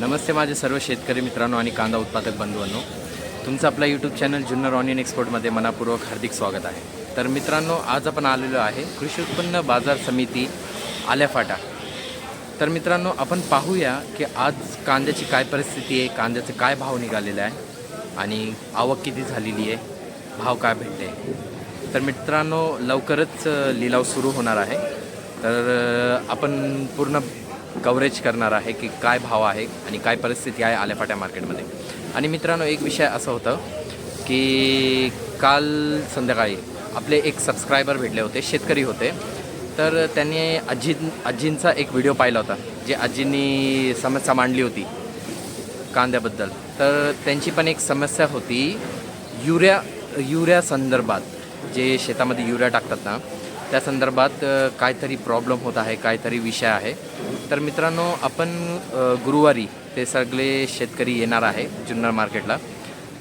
नमस्ते माझे सर्व शेतकरी मित्रांनो आणि कांदा उत्पादक बंधूंनो. तुमचं आपला यूट्यूब चॅनल जुन्नर ऑनियन एक्सपोर्टमध्ये मनापूर्वक हार्दिक स्वागत आहे. तर मित्रांनो आज आपण आलेलो आहे कृषी उत्पन्न बाजार समिती आल्याफाटा. तर मित्रांनो आपण पाहूया की आज कांद्याची काय परिस्थिती आहे कांद्याचं काय भाव निघालेलं आहे आणि आवक किती झालेली आहे भाव काय भेटते तर मित्रांनो लवकरच लिलाव सुरू होणार आहे. तर आपण पूर्ण कव्हरेज करणार आहे की काय भाव आहे आणि काय परिस्थिती आहे आल्याफाट्या मार्केटमध्ये. आणि मित्रांनो एक विषय असं होतं की काल संध्याकाळी आपले एक सबस्क्रायबर भेटले होते शेतकरी होते. तर त्यांनी आजी आजींचा एक व्हिडिओ पाहिला होता जे आजींनी समस्या मांडली होती कांद्याबद्दल. तर त्यांची पण एक समस्या होती युरिया युरिया संदर्भात. जे शेतामध्ये युरिया टाकतात ना त्या संदर्भात काहीतरी प्रॉब्लेम होत आहे काहीतरी विषय आहे. तर मित्रांनो आपण गुरुवारी ते सगळे शेतकरी येणार आहे जुन्नर मार्केटला.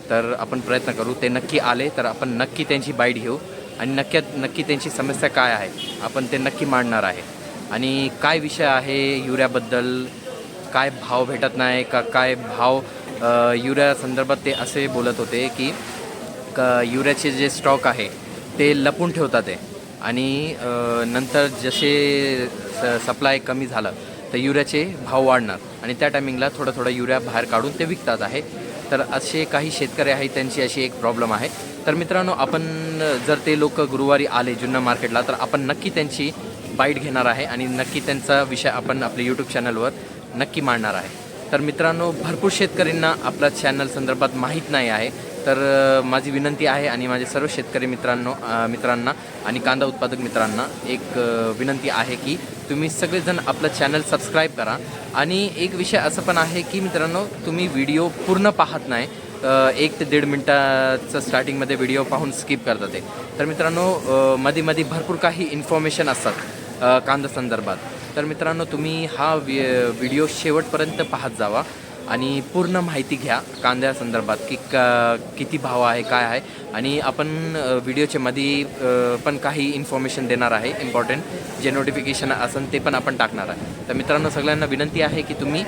तर आपण प्रयत्न करू ते नक्की आले तर आपण नक्की त्यांची बाईट घेऊ. आणि नक्की नक्की त्यांची समस्या काय आहे आपण ते नक्की मांडणार आहे. आणि काय विषय आहे युरियाबद्दल? काय भाव भेटत नाही का? काय भाव युऱ्या युरिया संदर्भात ते असे बोलत होते की का युरियाचे जे स्टॉक आहे ते लपून ठेवतात ते. आणि नंतर जसे स सप्लाय कमी झालं तर युरियाचे भाव वाढणार. आणि त्या टायमिंगला थोडं थोडं युरिया बाहेर काढून ते विकतात आहे. तर असे काही शेतकरी आहेत त्यांची अशी एक प्रॉब्लेम आहे. तर मित्रांनो आपण जर ते लोक गुरुवारी आले जुन्नर मार्केटला तर आपण नक्की त्यांची बाईट घेणार आहे आणि नक्की त्यांचा विषय आपण आपल्या यूट्यूब चॅनलवर नक्की मांडणार आहे. तर मित्रांनो भरपूर शेतकऱ्यांना आपल्या चॅनल संदर्भात माहीत नाही आहे. तर माझी विनंती आहे आणि माझे सर्व शेतकरी मित्रांनो मित्रांना आणि कांदा उत्पादक मित्रांना एक विनंती आहे की तुम्ही सगळेजण आपलं चॅनल सबस्क्राईब करा. आणि एक विषय असं पण आहे की मित्रांनो तुम्ही व्हिडिओ पूर्ण पाहत नाही एक ते दीड मिनटाचं स्टार्टिंगमध्ये व्हिडिओ पाहून स्किप करतात ते. तर मित्रांनो मध्ये मध्ये भरपूर काही इन्फॉर्मेशन असतात कांदा संदर्भात. तर मित्रांनो तुम्ही हा वि व्हिडिओ शेवटपर्यंत पाहत जावा. आणि पूर्ण माहिती घ्या कांद्या संदर्भात की का किती भाव आहे काय आहे. आणि आपण व्हिडिओच्या मध्ये पण काही इन्फॉर्मेशन देणार आहे इम्पॉर्टंट जे नोटिफिकेशन असेल ते पण आपण टाकणार आहे. तर मित्रांनो सगळ्यांना विनंती आहे की तुम्ही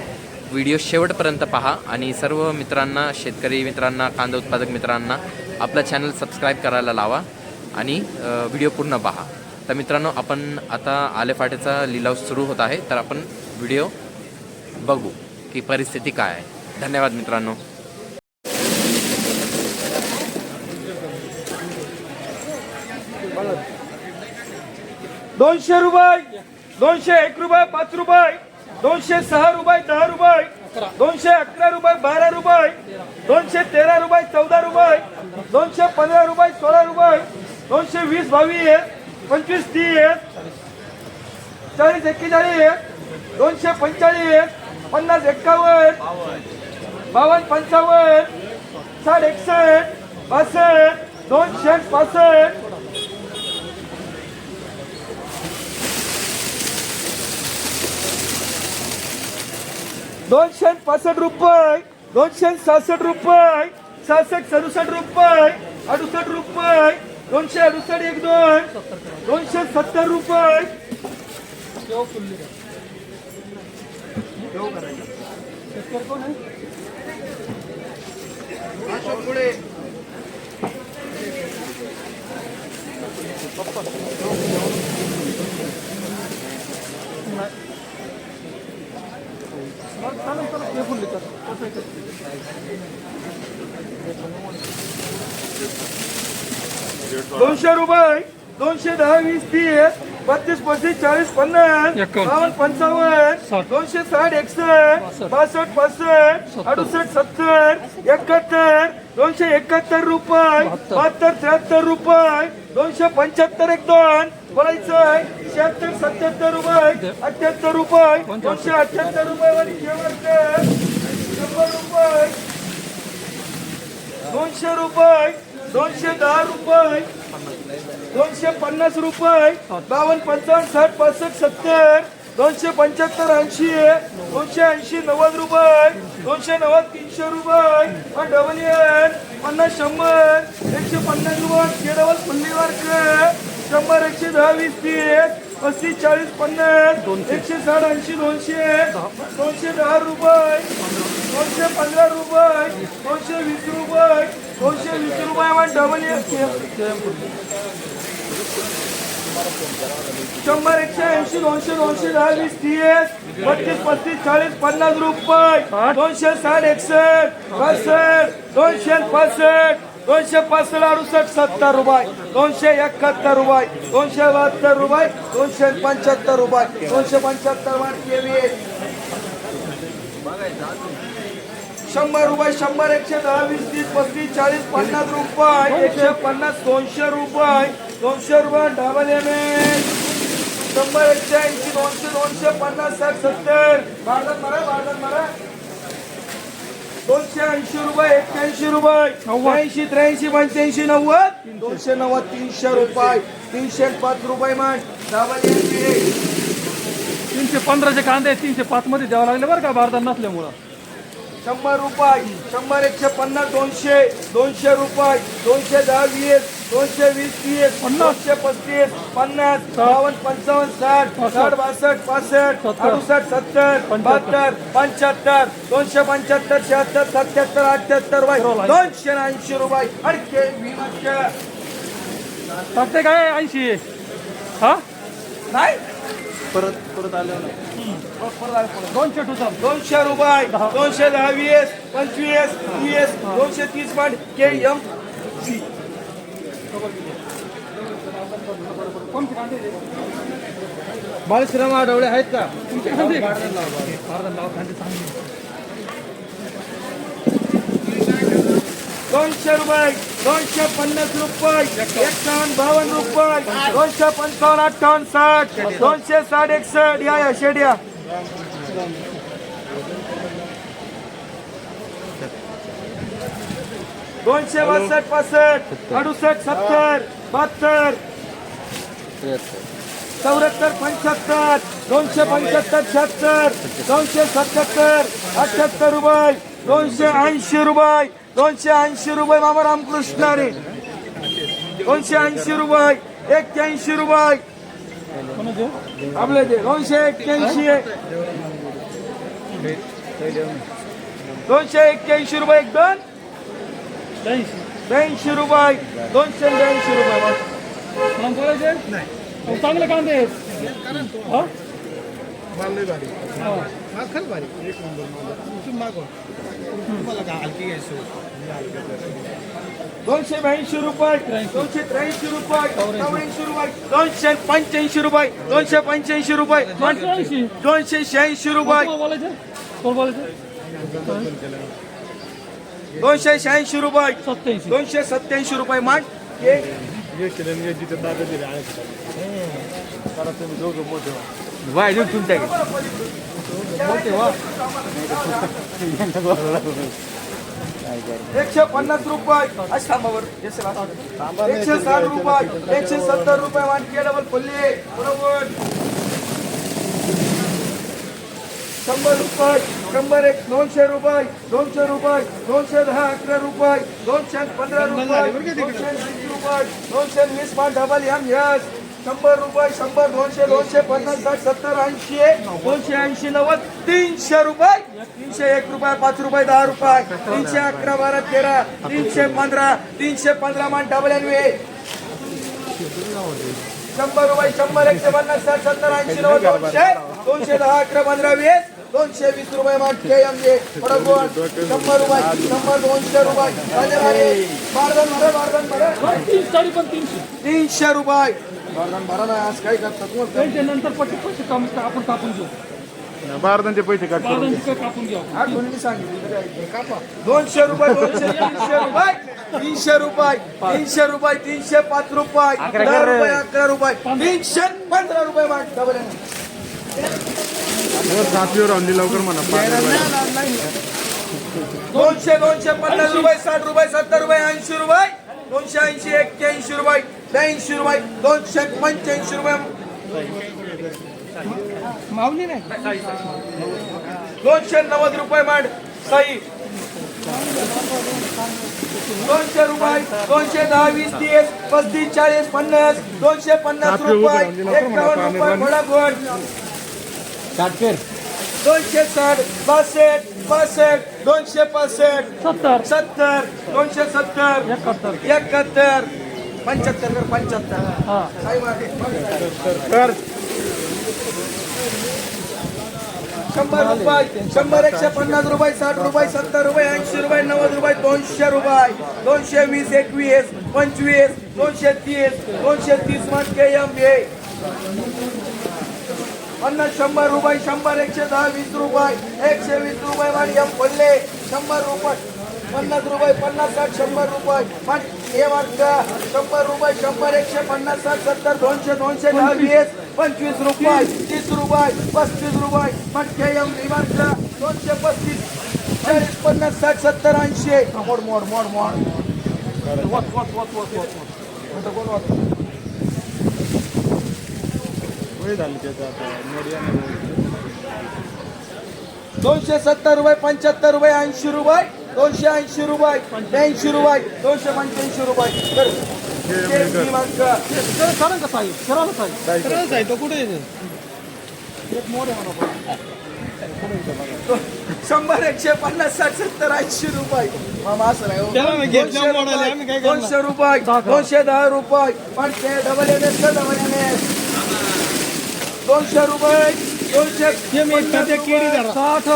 व्हिडिओ शेवटपर्यंत पहा आणि सर्व मित्रांना शेतकरी मित्रांना कांदा उत्पादक मित्रांना आपलं चॅनल सबस्क्राईब करायला लावा आणि व्हिडिओ पूर्ण पहा. तर मित्रांनो आपण आता आलेफाट्याचा लिलाव सुरू होत आहे. तर आपण व्हिडिओ बघू. की परिस्थिती काय आहे? धन्यवाद मित्रांनो. दोनशे रुपये दोनशे एक रुपये पाच रुपये दोनशे सहा रुपये दहा रुपये दोनशे अकरा रुपये बारा रुपये दोनशे तेरा रुपये चौदा रुपये दोनशे पंधरा रुपये सोळा रुपये दोनशे वीस बावीस पंचवीस तीस चाळीस एक्केचाळीस दोनशे पंचेचाळीस पन्नास एक्कावन्न बावन्न पंचावन्न साठ एकसष्ट बासष्ट दोनशे पासष्ट. दोनशे पासष्ट रुपये दोनशे सहासष्ट रुपये सहासष्ट सदुसष्ट रुपये अडुसष्ट रुपये दोनशे अडुसष्ट एक दोन दोनशे सत्तर रुपये. दोनशे रुपये दोनशे दहा वीस तीस. बत्तीस पस्तीस चाळीस पन्नास बावन्न पंचावन्न दोनशे साठ एकसष्ट बासष्ट. पासष्ट अडुसष्ट सत्तर एकाहत्तर दोनशे एकाहत्तर रुपये बहात्तर. त्र्याहत्तर रुपये दोनशे पंच्याहत्तर एक दोन बोलायचं आहे शहात्तर सत्याहत्तर रुपये अठ्याहत्तर रुपये दोनशे अठ्याहत्तर रुपये दोनशे रुपये दोनशे दहा रुपये दोनशे पन्नास रुपये बावन्न पंचावन्न साठ पासष्ट सत्तर दोनशे पंच्याहत्तर ऐंशी दोनशे ऐंशी नव्वद रुपये दोनशे नव्वद तीनशे रुपये डबल एन पन्नास शंभर एकशे पन्नास रुपये डबल पल्लीवर शंभर एकशे दहा वीस तीस पस्तीस चाळीस पन्नास एकशे साठ ऐंशी दोनशे दोनशे दहा रुपये दोनशे पंधरा रुपये दोनशे वीस रुपये दोनशे वीस रुपये डबल शंभर एकशे ऐंशी दोनशे दोनशे दहा वीस तीस बत्तीस पस्तीस चाळीस पन्नास रुपये. दोनशे साठ एकसष्ट पासष्ट दोनशे पासष्ट दोनशे पासष्ट अडुसष्ट सत्तर रुपये. दोनशे एकाहत्तर रुपये. दोनशे बहात्तर रुपये दोनशे पंच्याहत्तर रुपये. दोनशे पंच्याहत्तर वाटते वीस शंभर रुपये शंभर एकशे दहा वीस तीस पस्तीस चाळीस पन्नास रुपये. एकशे पन्नास दोनशे रुपये. दोनशे रुपये डबल एम एल शंभर एकशे ऐंशी दोनशे दोनशे पन्नास साठ सत्तर. भारतात मारा भारतात मारा. दोनशे ऐंशी रुपये एक्क्याऐंशी रुपये. ऐंशी त्र्याऐंशी पंच्याऐंशी नव्वद. दोनशे नव्वद तीनशे रुपये. तीनशे पाच रुपये मान डबल एम तीनशे पंधराचे कांदे तीनशे पाच मध्ये द्यावं लागले बरं का भारतात नसल्यामुळं. शंभर रुपये शंभर एकशे पन्नास दोनशे दोनशे रुपये दोनशे दहा वीस दोनशे वीस तीस दोनशे पस्तीस पन्नास बावन्न पंचावन्न साठ साठ बासष्ट पासष्ट अडुसष्ट सत्तर बहात्तर पंच्याहत्तर दोनशे पंच्याहत्तर शहात्तर सत्याहत्तर अठ्याहत्तर रुपये दोनशे ऐंशी रुपये. अडके वीसशे टाकते काय ऐंशी. हा? नाही? दोनशे टोटल दोनशे रुपये. दोनशे दहा वीस पंचवीस तीस दोनशे तीस पण के एम सी? बाळश्राम आठवडे आहेत का तुमचे कांदे का? भारतात लावा कांदे चांगले दोनशे रुपये दोनशे पन्नास रुपये एकावन्न बावन्न रुपये दोनशे पंचावन्न अठ्ठावन्न साठ दोनशे साठ एकसष्ट या या शेड या. दोनशे बासष्ट पासष्ट अडुसष्ट सत्तर बहात्तर. चौऱ्याहत्तर पंच्याहत्तर दोनशे पंच्याहत्तर शहात्तर दोनशे सत्याहत्तर अठ्याहत्तर रुपये दोनशे ऐंशी रुपये दोनशे ऐंशी रुपये मामा रामकृष्ण रे. दोनशे ऐंशी रुपये एक्क्याऐंशी रुपये. आपले ते दोनशे एक्क्याऐंशी दोनशे एक्क्याऐंशी रुपये एक दोन. ऐंशी ब्याऐंशी रुपये दोनशे ब्याऐंशी रुपये मला बोलायचे नाही चांगले कांदे आहेत हा? हा. दोनशे ब्याऐंशी रुपये दोनशे त्र्याऐंशी रुपये चौऱ्याऐंशी रुपये दोनशे पंच्याऐंशी रुपये दोनशे पंच्याऐंशी रुपये दोनशे ऐंशी. दोनशे शहाऐंशी रुपये. दोनशे शहाऐंशी रुपये. दोनशे सत्याऐंशी रुपये माग हे. एकशे पन्नास रुपये. आज थांबावर एकशे साठ रुपये. एकशे सत्तर रुपये वाटके डबल फुल्ले. बरोबर. शंभर रुपये. शंभर एक दोनशे रुपये. दोनशे रुपये. दोनशे दहा अकरा रुपये. दोनशे पंधरा रुपये. दोनशे वीस रुपये. दोनशे वीस पाच डबल एम यस. शंभर रुपये शंभर दोनशे दोनशे पन्नास साठ सत्तर ऐंशी दोनशे ऐंशी नव्वद तीनशे रुपये. तीनशे एक रुपये पाच रुपये दहा रुपये. तीनशे अकरा बारा तेरा तीनशे पंधरा तीनशे पंधरा मान डबल एन वे शंभर रुपये शंभर एकशे पन्नास साठ सत्तर ऐंशी नव्वद दोनशे. दोनशे दहा अकरा पंधरा वीस. दोनशे वीस रुपये मान के एम जे बरोबर. शंभर रुपये शंभर दोनशे रुपये. तीनशे रुपये. बारदान आज काय करतात त्यांच्या नंतर पट्टी पैसे काम आपण कापून घेऊ. बारदांचे पैसे काढ बाळांची कापून घेऊ सांगितलं दोनशे रुपये दोनशे तीनशे रुपये तीनशे रुपये तीनशे रुपये तीनशे पाच रुपये दहा रुपये अकरा रुपये तीनशे पंधरा रुपये मान डबल एन सातवीवर आणली लवकर म्हणा दोनशे दोनशे पन्नास रुपये साठ रुपये सत्तर रुपये ऐंशी रुपये दोनशे ऐंशी एक्क्याऐंशी रुपये. ब्याऐंशी रुपये दोनशे पंच्याऐंशी रुपये. दोनशे नव्वद रुपये मांड सही दोनशे रुपये दोनशे दहा वीस तीस पस्तीस चाळीस पन्नास दोनशे पन्नास रुपये. एकावन्न रुपये पाणी. दोनशे साठ बासष्ट पासष्ट दोनशे पासष्ट सत्तर. सत्तर दोनशे सत्तर. एकाहत्तर. एकाहत्तर. पंच्याहत्तर कर पंच्याहत्तर. हा. काय मागे तर शंभर रुपये शंभर एकशे पन्नास रुपये साठ रुपये सत्तर रुपये ऐंशी रुपये नव्वद रुपये दोनशे रुपये. दोनशे वीस एकवीस पंचवीस दोनशे तीस दोनशे तीसमध्ये एम ए पन्नास शंभर रुपये शंभर एकशे दहा वीस रुपये एकशे वीस रुपये मान एम पडले शंभर रुपये. पन्नास रुपये पन्नास साठ शंभर रुपये. मान हे मार्क शंभर रुपये शंभर एकशे पन्नास साठ सत्तर दोनशे दोनशे दहा वीस पंचवीस रुपये तीस रुपये पस्तीस रुपये. मान के एम मार्क दोनशे पस्तीस चाळीस पन्नास साठ सत्तर ऐंशी मोड मोड मोड मोड. वत वत वत वत वत आता कोण वाचतं? वय झाली त्याचं आता मीडिया दोनशे सत्तर रुपये पंच्याहत्तर रुपये ऐंशी रुपये. दोनशे ऐंशी रुपये ब्याऐंशी रुपये दोनशे पंच्याऐंशी रुपये. कुठे शंभर एकशे पन्नास साठ सत्तर ऐंशी रुपये. मामा असं नाही हो. दोनशे रुपये, दोनशे दहा रुपये. पाचशे double N S double N S दोनशे रुपये दोनशे साठ.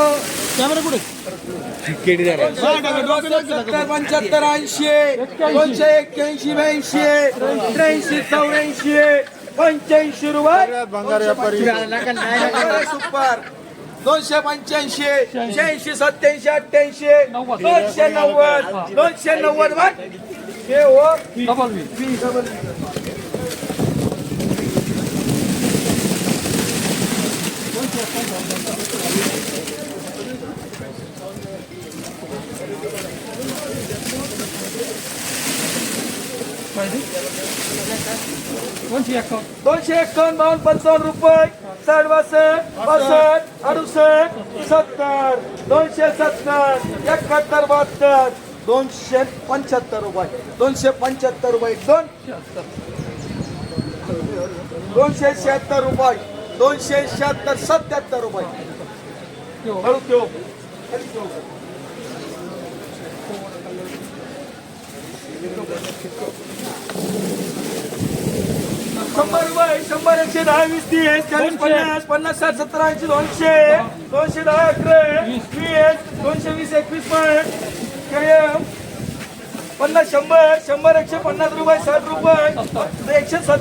कॅमेरा कुठे? पंच्याहत्तर ऐंशी दोनशे एक्क्याऐंशी ब्याऐंशी त्र्याऐंशी चौऱ्याऐंशी पंच्याऐंशी रुपये सुपर दोनशे पंच्याऐंशी शहाऐंशी सत्याऐंशी अठ्ठ्याऐंशी नव्वद. दोनशे नव्वद दोनशे नव्वद वन हे हो डबल बी बी डबल दोनशे एकावन्न. बावन्न पंचावन्न रुपये. साठ बासष्ट बासष्ट अडुसष्ट सत्तर. दोनशे सत्तर एकाहत्तर बहात्तर. दोनशे पंच्याहत्तर रुपये. दोनशे पंच्याहत्तर रुपये. दोन दोनशे शहात्तर रुपये. दोनशे शहात्तर सत्याहत्तर रुपये. हळू ठेव. शंभर रुपये शंभर एकशे दहा वीस तीस चाळीस पन्नास पन्नास साठ सत्तर ऐंशी दोनशे. दोनशे दहा अकरा. वीस. दोनशे वीस एकवीस पन्नास शंभर शंभर एकशे पन्नास रुपये साठ रुपये. एकशे सत्तर